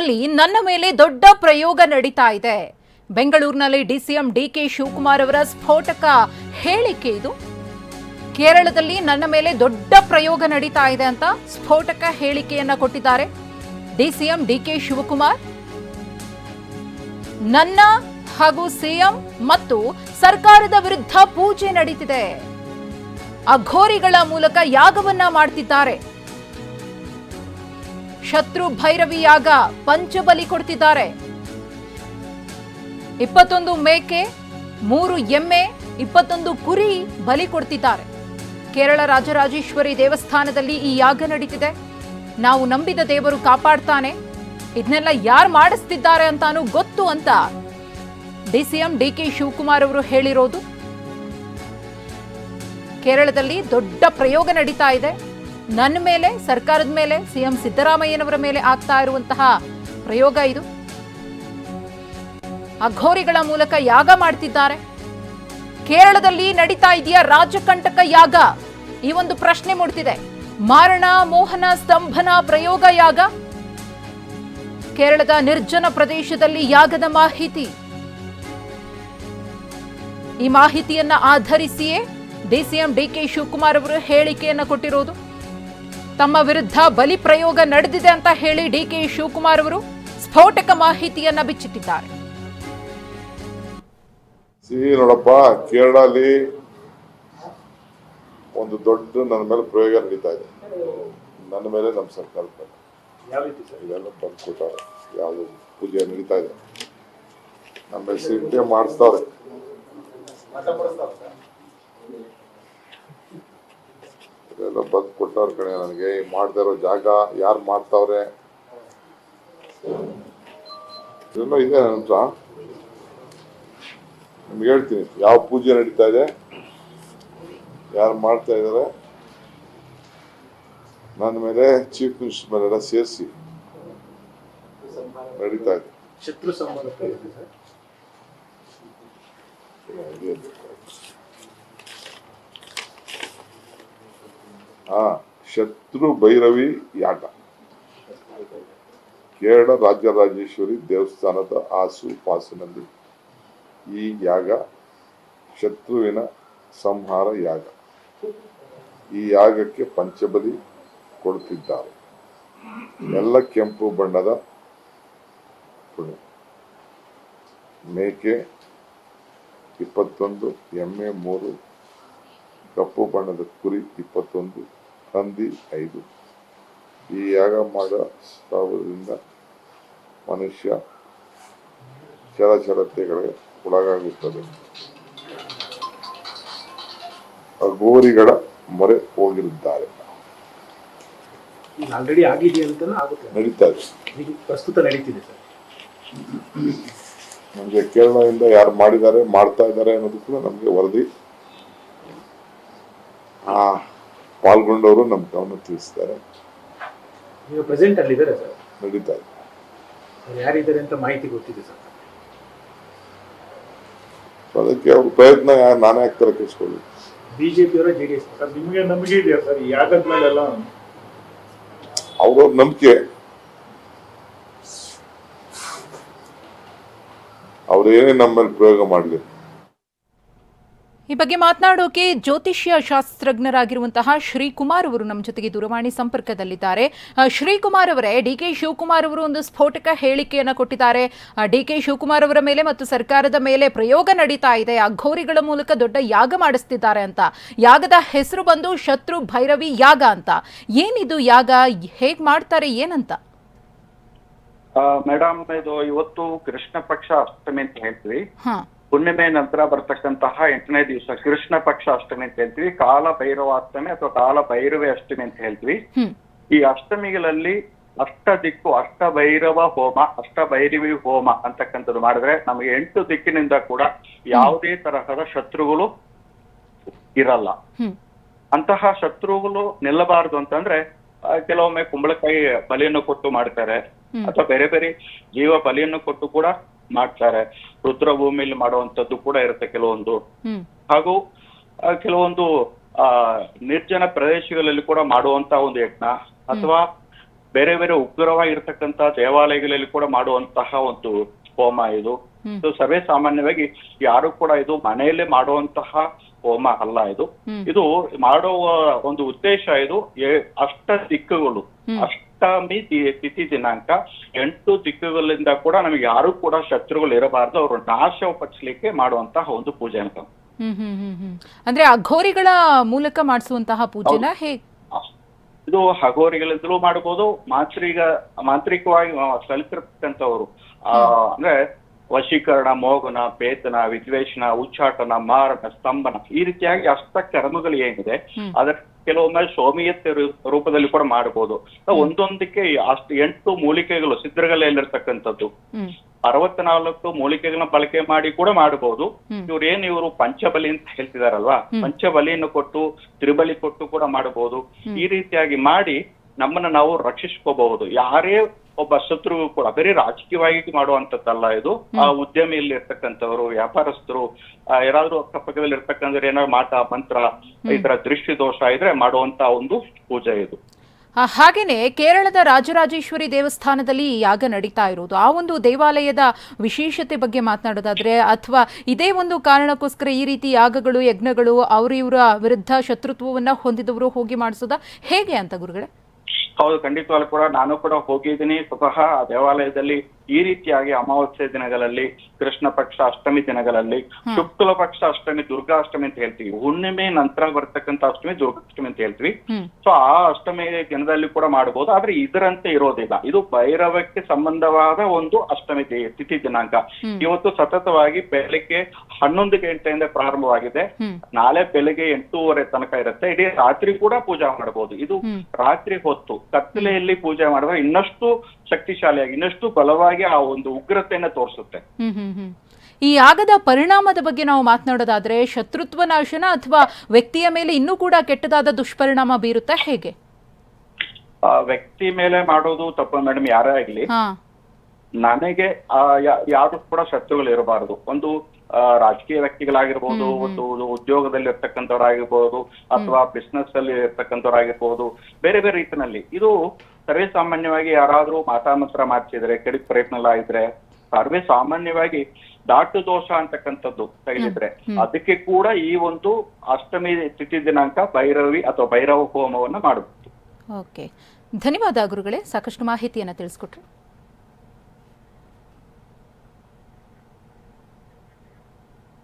ಕೇರಳದಲ್ಲಿ ನನ್ನ ಮೇಲೆ ದೊಡ್ಡ ಪ್ರಯೋಗ ನಡೀತಾ ಇದೆ. ಬೆಂಗಳೂರಿನಲ್ಲಿ ಡಿಸಿಎಂ ಡಿಕೆ ಶಿವಕುಮಾರ್ ಅವರ ಸ್ಫೋಟಕ ಹೇಳಿಕೆ ಇದು. ಕೇರಳದಲ್ಲಿ ನನ್ನ ಮೇಲೆ ದೊಡ್ಡ ಪ್ರಯೋಗ ನಡೀತಾ ಇದೆ ಅಂತ ಸ್ಫೋಟಕ ಹೇಳಿಕೆಯನ್ನ ಕೊಟ್ಟಿದ್ದಾರೆ. ಡಿಸಿಎಂ ಡಿಕೆ ಶಿವಕುಮಾರ್. ನನ್ನ ಹಾಗೂ ಸಿಎಂ ಮತ್ತು ಸರ್ಕಾರದ ವಿರುದ್ಧ ಪೂಜೆ ನಡೀತಿದೆ. ಅಘೋರಿಗಳ ಮೂಲಕ ಯಾಗವನ್ನ ಮಾಡ್ತಿದ್ದಾರೆ. ಶತ್ರು ಭೈರವಿ ಯಾಗ ಪಂಚಬಲಿ ಕೊಡ್ತಿದ್ದಾರೆ. ಇಪ್ಪತ್ತೊಂದು ಮೇಕೆ, ಮೂರು ಎಮ್ಮೆ, ಇಪ್ಪತ್ತೊಂದು ಕುರಿ ಬಲಿ ಕೊಡ್ತಿದ್ದಾರೆ. ಕೇರಳ ರಾಜರಾಜೇಶ್ವರಿ ದೇವಸ್ಥಾನದಲ್ಲಿ ಈ ಯಾಗ ನಡೀತಿದೆ. ನಾವು ನಂಬಿದ ದೇವರು ಕಾಪಾಡ್ತಾನೆ. ಇದನ್ನೆಲ್ಲ ಯಾರು ಮಾಡಿಸ್ತಿದ್ದಾರೆ ಅಂತಾನು ಗೊತ್ತು ಅಂತ ಡಿಸಿಎಂ ಡಿಕೆ ಶಿವಕುಮಾರ್ ಅವರು ಹೇಳಿರೋದು. ಕೇರಳದಲ್ಲಿ ದೊಡ್ಡ ಪ್ರಯೋಗ ನಡೀತಾ ಇದೆ. ನನ್ನ ಮೇಲೆ, ಸರ್ಕಾರದ ಮೇಲೆ, ಸಿಎಂ ಸಿದ್ದರಾಮಯ್ಯನವರ ಮೇಲೆ ಆಗ್ತಾ ಇರುವಂತಹ ಪ್ರಯೋಗ ಇದು. ಅಘೋರಿಗಳ ಮೂಲಕ ಯಾಗ ಮಾಡ್ತಿದ್ದಾರೆ. ಕೇರಳದಲ್ಲಿ ನಡೀತಾ ಇದೆಯಾ ರಾಜಕಂಟಕ ಯಾಗ? ಈ ಒಂದು ಪ್ರಶ್ನೆ ಮೂಡ್ತಿದೆ. ಮಾರಣ, ಮೋಹನ, ಸ್ತಂಭನ ಪ್ರಯೋಗ ಯಾಗ? ಕೇರಳದ ನಿರ್ಜನ ಪ್ರದೇಶದಲ್ಲಿ ಯಾಗದ ಮಾಹಿತಿ? ಈ ಮಾಹಿತಿಯನ್ನ ಆಧರಿಸಿಯೇ ಡಿಸಿಎಂ ಡಿಕೆ ಶಿವಕುಮಾರ್ ಅವರು ಹೇಳಿಕೆಯನ್ನು ಕೊಟ್ಟಿರೋದು. ತಮ್ಮ ವಿರುದ್ಧ ಬಲಿ ಪ್ರಯೋಗ ನಡೆದಿದೆ ಅಂತ ಹೇಳಿ ಡಿಕೆ ಶಿವಕುಮಾರ್ ಅವರು ಸ್ಫೋಟಕ ಮಾಹಿತಿಯನ್ನ ಬಿಚ್ಚಿಟ್ಟಿದ್ದಾರೆ. ನೋಡಪ್ಪ ಕೇರಳಲ್ಲಿ ಒಂದು ದೊಡ್ಡ ನನ್ನ ಮೇಲೆ ಪ್ರಯೋಗ ನಡೀತಾ ಇದೆ. ನನ್ನ ಮೇಲೆ ನಮ್ಮ ಸರ್ಕಾರ ಮೇಲೆ ರೀತಿ ಸರ್? ಇದೆಲ್ಲ ಯಾವುದು ಪೂಜೆ ನಡೀತಾ ಇದೆ. ನಮ್ಮ ಮೇಲೆ ಸಿಟ್ಟೆ ಬಗ್ ಬಂದು ಕೊಟ್ಟವ್ರ ಕಡೆ ನನಗೆ. ಮಾಡ್ತಾ ಇರೋ ಜಾಗ ಯಾರು ಮಾಡ್ತಾವ್ರೆ? ಇದೆಲ್ಲ ಇದೆ ನನ್ನ ಹತ್ರ. ನಿಮ್ಗೆ ಹೇಳ್ತೀನಿ ಯಾವ ಪೂಜೆ ನಡೀತಾ ಇದೆ ಯಾರು ಮಾಡ್ತಾ ಇದ್ದಾರೆ ನನ್ನ ಮೇಲೆ ಚೀಫ್ ಮಿನಿಸ್ಟರ್ ಮೇಲೆಲ್ಲ ಸೇರಿಸಿ. ನಡೀತಾ ಇದೆ. ಶತ್ರು ಸಂಬಂಧ ಪ್ರಯೋಗ ಸರ್ ಹಾ ಶತ್ರು ಭೈರವಿ ಯಾಗ. ಕೇರಳ ರಾಜರಾಜೇಶ್ವರಿ ದೇವಸ್ಥಾನದ ಆಸು ಪಾಸಿನಲ್ಲಿ ಈ ಯಾಗ ಶತ್ರುವಿನ ಸಂಹಾರ ಯಾಗ. ಈ ಯಾಗಕ್ಕೆ ಪಂಚಬಲಿ ಕೊಡುತ್ತಿದ್ದಾರೆ ಎಲ್ಲ ಕೆಂಪು ಬಣ್ಣದ ಪುಣೆ ಮೇಕೆ ಇಪ್ಪತ್ತೊಂದು, ಎಮ್ಮೆ ಮೂರು, ಕಪ್ಪು ಬಣ್ಣದ ಕುರಿ ಇಪ್ಪತ್ತೊಂದು ಹಂದಿ ಐದು. ಈ ಯಾಗ ಮಾಡೋ ಸಾವಿರದಿಂದ ಮನುಷ್ಯ ಚಲಚಲತೆಗಳಿಗೆ ಒಳಗಾಗುತ್ತದೆ. ಅಘೋರಿಗಳ ಮೊರೆ ಹೋಗಿರುತ್ತಾರೆ. ಆಲ್ರೆಡಿ ಆಗಿದೆ ಅಂತ ಆಗುತ್ತೆ. ನಡೀತಾ ಇದೆ ಪ್ರಸ್ತುತ ನಡೀತಿದೆ ಸರ್. ನಮಗೆ ಕೇರಳದಿಂದ ಯಾರು ಮಾಡಿದ್ದಾರೆ ಮಾಡ್ತಾ ಇದ್ದಾರೆ ಅನ್ನೋದು ಕೂಡ ನಮಗೆ ವರದಿ. ಆ ಪಾಲ್ಗೊಂಡವರು ನಮ್ಮ ಗಮನ ತಿಳಿಸ್ತಾರೆ. ನಡೀತಾ ಇದೆ. ಯಾರಿದ್ದಾರೆ ಅಂತ ಮಾಹಿತಿ ಗೊತ್ತಿದೆ ಸರ್. ಅದಕ್ಕೆ ಅವ್ರ ಪ್ರಯತ್ನ ನಾನೇ ಆಗ್ತಾರೆ ಕೆಡಿಸ್ಕೊಳ್ಳಿ ಬಿಜೆಪಿ ಅವರ ಜೆ ಡಿ ಎಸ್ ಸರ್ ನಿಮ್ಗೆ ನಂಬಿಕೆ ಇದೆಯಾ ಸರ್ ಯಾಗದ ಮೇಲೆಲ್ಲ? ಅವ್ರವ್ರ ನಂಬಿಕೆ ಅವ್ರೇನೇ ನಮ್ಮಲ್ಲಿ ಪ್ರಯೋಗ ಮಾಡಲಿ. ಈ ಬಗ್ಗೆ ಮಾತನಾಡೋಕೆ ಜ್ಯೋತಿಷ್ಯ ಶಾಸ್ತ್ರಜ್ಞರಾಗಿರುವಂತಹ ಶ್ರೀಕುಮಾರ್ ಅವರು ನಮ್ಮ ಜೊತೆಗೆ ದೂರವಾಣಿ ಸಂಪರ್ಕದಲ್ಲಿದ್ದಾರೆ. ಶ್ರೀಕುಮಾರ್ ಅವರೇ ಡಿ ಕೆ ಶಿವಕುಮಾರ್ ಅವರು ಒಂದು ಸ್ಫೋಟಕ ಹೇಳಿಕೆಯನ್ನು ಕೊಟ್ಟಿದ್ದಾರೆ. ಡಿ ಕೆ ಶಿವಕುಮಾರ್ ಅವರ ಮೇಲೆ ಮತ್ತು ಸರ್ಕಾರದ ಮೇಲೆ ಪ್ರಯೋಗ ನಡೀತಾ ಇದೆ. ಅಘೋರಿಗಳ ಮೂಲಕ ದೊಡ್ಡ ಯಾಗ ಮಾಡಿಸ್ತಿದ್ದಾರೆ ಅಂತ. ಯಾಗದ ಹೆಸರು ಬಂದು ಶತ್ರು ಭೈರವಿ ಯಾಗ ಅಂತ. ಏನಿದು ಯಾಗ? ಹೇಗ್ ಮಾಡ್ತಾರೆ ಏನಂತ? ಮೇಡಮ್ ಇದು ಇವತ್ತು ಕೃಷ್ಣ ಪಕ್ಷ ಅಷ್ಟಮಿ ಅಂತ ಹೇಳ್ತೀವಿ. ಹಾ. ಹುಣ್ಣಿಮೆ ನಂತರ ಬರ್ತಕ್ಕಂತಹ ಎಂಟನೇ ದಿವಸ ಕೃಷ್ಣ ಪಕ್ಷ ಅಷ್ಟಮಿ ಅಂತ ಹೇಳ್ತೀವಿ. ಕಾಲ ಭೈರವ ಅಷ್ಟಮಿ ಅಥವಾ ಕಾಲ ಭೈರವೆ ಅಷ್ಟಮಿ ಅಂತ ಹೇಳ್ತೀವಿ. ಈ ಅಷ್ಟಮಿಗಳಲ್ಲಿ ಅಷ್ಟ ದಿಕ್ಕು ಅಷ್ಟ ಭೈರವ ಹೋಮ ಅಷ್ಟ ಭೈರವಿ ಹೋಮ ಅಂತಕ್ಕಂಥದ್ದು ಮಾಡಿದ್ರೆ ನಮಗೆ ಎಂಟು ದಿಕ್ಕಿನಿಂದ ಕೂಡ ಯಾವುದೇ ತರಹದ ಶತ್ರುಗಳು ಇರಲ್ಲ. ಅಂತಹ ಶತ್ರುಗಳು ನಿಲ್ಲಬಾರದು ಅಂತಂದ್ರೆ ಕೆಲವೊಮ್ಮೆ ಕುಂಬಳಕಾಯಿ ಬಲಿಯನ್ನು ಕೊಟ್ಟು ಮಾಡ್ತಾರೆ. ಅಥವಾ ಬೇರೆ ಬೇರೆ ಜೀವ ಬಲಿಯನ್ನು ಕೊಟ್ಟು ಕೂಡ ಮಾಡ್ತಾರೆ. ರುದ್ರ ಭೂಮಿಯಲ್ಲಿ ಮಾಡುವಂತದ್ದು ಕೂಡ ಇರುತ್ತೆ ಕೆಲವೊಂದು. ಹಾಗೂ ಕೆಲವೊಂದು ಆ ನಿರ್ಜನ ಪ್ರದೇಶಗಳಲ್ಲಿ ಕೂಡ ಮಾಡುವಂತ ಒಂದು ಯಜ್ಞ ಅಥವಾ ಬೇರೆ ಬೇರೆ ಉಗ್ರವಾಗಿರ್ತಕ್ಕಂತಹ ದೇವಾಲಯಗಳಲ್ಲಿ ಕೂಡ ಮಾಡುವಂತಹ ಒಂದು ಹೋಮ ಇದು. ಇದು ಸರ್ವೇ ಸಾಮಾನ್ಯವಾಗಿ ಯಾರು ಕೂಡ ಇದು ಮನೆಯಲ್ಲೇ ಮಾಡುವಂತಹ ಹೋಮ ಅಲ್ಲ ಇದು. ಇದು ಮಾಡುವ ಒಂದು ಉದ್ದೇಶ ಇದು ಅಷ್ಟ ದಿಕ್ಕುಗಳು. ಹ್ಮ್. ದಿ- ತಿಥಿ ದಿನಾಂಕ. ಎಂಟು ದಿಕ್ಕುಗಳಿಂದ ಕೂಡ ನಮಗೆ ಯಾರು ಕೂಡ ಶತ್ರುಗಳು ಇರಬಾರ್ದು. ಅವರು ನಾಶಪಡಿಸ್ಲಿಕ್ಕೆ ಮಾಡುವಂತಹ ಒಂದು ಪೂಜೆ ಅಂತ. ಹ್ಮ್ ಹ್ಮ್ ಹ್ಮ್ ಹ್ಮ್. ಅಂದ್ರೆ ಅಘೋರಿಗಳ ಮೂಲಕ ಮಾಡಿಸುವಂತಹ ಪೂಜೆನ? ಹೇಗೆ? ಇದು ಹಗೋರಿಗಳಿಂದಲೂ ಮಾಡಬಹುದು. ಮಾಂತ್ರಿಕ ಮಾಂತ್ರಿಕವಾಗಿ ಸಲ್ಲಿಸಿರ್ತಕ್ಕಂಥವ್ರು. ಆ ಅಂದ್ರೆ ವಶೀಕರಣ ಮೋಗನ ಪೇತನ ವಿದ್ವೇಷಣ ಉಚ್ಚಾಟನ ಮಾರಣ ಸ್ತಂಭನ ಈ ರೀತಿಯಾಗಿ ಅಷ್ಟ ಕರ್ಮಗಳು ಏನಿದೆ. ಅದರ ಕೆಲವೊಮ್ಮೆ ಸೋಮಿಯತ್ ರೂಪದಲ್ಲಿ ಕೂಡ ಮಾಡಬಹುದು ಒಂದೊಂದಕ್ಕೆ ಅಷ್ಟು ಎಂಟು ಮೂಲಿಕೆಗಳು ಸಿದ್ಧಗಳಲ್ಲಿರ್ತಕ್ಕಂಥದ್ದು ಹ್ಮ್. ಅರವತ್ನಾಲ್ಕು ಮೂಲಿಕೆಗಳನ್ನ ಬಳಕೆ ಮಾಡಿ ಕೂಡ ಮಾಡಬಹುದು ಇವ್ರೇನು ಇವ್ರು ಏನ್ ಇವರು ಪಂಚಬಲಿ ಅಂತ ಹೇಳ್ತಿದಾರಲ್ವಾ? ಪಂಚಬಲಿಯನ್ನು ಕೊಟ್ಟು ತ್ರಿಬಲಿ ಕೊಟ್ಟು ಕೂಡ ಮಾಡಬಹುದು ಈ ರೀತಿಯಾಗಿ ಮಾಡಿ ನಮ್ಮನ್ನ ನಾವು ರಕ್ಷಿಸ್ಕೋಬಹುದು. ಯಾರೇ ಒಬ್ಬ ಶತ್ರುವು ಕೂಡ ಬರೀ ರಾಜಕೀಯವಾಗಿ ಮಾಡುವಂತದ್ದಲ್ಲ ಇದು. ಆ ಉದ್ಯಮಿಯಲ್ಲಿ ಇರ್ತಕ್ಕಂಥವ್ರು ವ್ಯಾಪಾರಸ್ಥರು ಯಾರಾದ್ರೂ ಅಕ್ಕಪಕ್ಕದಲ್ಲಿ ಇರ್ತಕ್ಕಂಥ ಏನಾದ್ರು ಮಾಟ ಮಂತ್ರ ಈ ತರ ದೃಷ್ಟಿ ದೋಷ ಇದ್ರೆ ಮಾಡುವಂತ ಒಂದು ಪೂಜೆ ಇದು. ಹಾಗೇನೆ ಕೇರಳದ ರಾಜರಾಜೇಶ್ವರಿ ದೇವಸ್ಥಾನದಲ್ಲಿ ಈ ಯಾಗ ನಡೀತಾ ಇರೋದು. ಆ ಒಂದು ದೇವಾಲಯದ ವಿಶೇಷತೆ ಬಗ್ಗೆ ಮಾತನಾಡೋದಾದ್ರೆ ಅಥವಾ ಇದೇ ಒಂದು ಕಾರಣಕ್ಕೋಸ್ಕರ ಈ ರೀತಿ ಯಾಗಗಳು ಯಜ್ಞಗಳು ಅವರಿವರ ಇವರ ವಿರುದ್ಧ ಶತ್ರುತ್ವವನ್ನು ಹೊಂದಿದವರು ಹೋಗಿ ಮಾಡಿಸೋದ? ಹೇಗೆ ಅಂತ ಗುರುಗಳೇ? ಹೌದು ಖಂಡಿತವಾಗ್ಲೂ ಕೂಡ ನಾನು ಕೂಡ ಹೋಗಿದ್ದೀನಿ. ಸ್ವತಃ ಆ ದೇವಾಲಯದಲ್ಲಿ ಈ ರೀತಿಯಾಗಿ ಅಮಾವಾಸ್ಯೆ ದಿನಗಳಲ್ಲಿ ಕೃಷ್ಣ ಪಕ್ಷ ಅಷ್ಟಮಿ ದಿನಗಳಲ್ಲಿ ಶುಕ್ಲ ಪಕ್ಷ ಅಷ್ಟಮಿ ದುರ್ಗಾ ಅಷ್ಟಮಿ ಅಂತ ಹೇಳ್ತೀವಿ. ಹುಣ್ಣಿಮೆ ನಂತರ ಬರ್ತಕ್ಕಂಥ ಅಷ್ಟಮಿ ದುರ್ಗಾಷ್ಟಮಿ ಅಂತ ಹೇಳ್ತೀವಿ. ಸೊ ಆ ಅಷ್ಟಮಿ ದಿನದಲ್ಲಿ ಕೂಡ ಮಾಡಬಹುದು ಆದ್ರೆ ಇದರಂತೆ ಇರೋದಿಲ್ಲ. ಇದು ಭೈರವಕ್ಕೆ ಸಂಬಂಧವಾದ ಒಂದು ಅಷ್ಟಮಿ ತಿಥಿ ದಿನಾಂಕ. ಇವತ್ತು ಸತತವಾಗಿ ಬೆಳಿಗ್ಗೆ ಹನ್ನೊಂದು ಗಂಟೆಯಿಂದ ಪ್ರಾರಂಭವಾಗಿದೆ. ನಾಳೆ ಬೆಳಿಗ್ಗೆ ಎಂಟೂವರೆ ತನಕ ಇರುತ್ತೆ. ಇಡೀ ರಾತ್ರಿ ಕೂಡ ಪೂಜೆ ಮಾಡಬಹುದು ಇದು ರಾತ್ರಿ ಹೊತ್ತು ಕತ್ತಲೆಯಲ್ಲಿ ಪೂಜೆ ಮಾಡಿದ್ರೆ ಇನ್ನಷ್ಟು ಶಕ್ತಿಶಾಲಿಯಾಗಿ ಇನ್ನಷ್ಟು ಬಲವಾಗಿ ಆ ಒಂದು ಉಗ್ರತೆಯನ್ನ ತೋರಿಸುತ್ತೆ. ಈ ಆಗದ ಪರಿಣಾಮದ ಬಗ್ಗೆ ನಾವು ಮಾತನಾಡೋದಾದ್ರೆ ಶತ್ರುತ್ವ ನಾಶನ ಅಥವಾ ವ್ಯಕ್ತಿಯ ಮೇಲೆ ಇನ್ನೂ ಕೂಡ ಕೆಟ್ಟದಾದ ದುಷ್ಪರಿಣಾಮ ಬೀರುತ್ತಾ ಹೇಗೆ? ವ್ಯಕ್ತಿ ಮೇಲೆ ಮಾಡೋದು ತಪ್ಪು ಮೇಡಮ್ ಯಾರೇ ಆಗ್ಲಿ. ನನಗೆ ಆ ಯಾರು ಕೂಡ ಶತ್ರುಗಳು ಇರಬಾರದು. ಒಂದು ರಾಜಕೀಯ ವ್ಯಕ್ತಿಗಳಾಗಿರ್ಬೋದು ಒಂದು ಒಂದು ಉದ್ಯೋಗದಲ್ಲಿ ಇರ್ತಕ್ಕಂಥವ್ರಾಗಿರ್ಬೋದು ಅಥವಾ ಬಿಸ್ನೆಸ್ ಅಲ್ಲಿ ಇರ್ತಕ್ಕಂಥವ್ರಾಗಿರ್ಬೋದು ಬೇರೆ ಬೇರೆ ರೀತಿನಲ್ಲಿ ಇದು ಸರ್ವೇ ಸಾಮಾನ್ಯವಾಗಿ ಯಾರಾದರೂ ಮಾತಾಮಂತ್ರ ಮಾಡ್ತಿದ್ರೆ ಕೆಡಿಕ್ ಪ್ರಯತ್ನ ಎಲ್ಲ ಇದ್ರೆ ಸರ್ವೇ ಸಾಮಾನ್ಯವಾಗಿ ದಾಟು ದೋಷ ಅಂತಕ್ಕಂಥದ್ದು ತೆಗೆದಿದ್ರೆ ಅದಕ್ಕೆ ಕೂಡ ಈ ಒಂದು ಅಷ್ಟಮಿ ತಿಥಿ ದಿನಾಂಕ ಭೈರವಿ ಅಥವಾ ಭೈರವ ಹೋಮವನ್ನ ಮಾಡಬಹುದು ಓಕೆ. ಧನ್ಯವಾದ ಗುರುಗಳೇ ಸಾಕಷ್ಟು ಮಾಹಿತಿಯನ್ನು ತಿಳಿಸ್ಕೊಟ್ರಿ.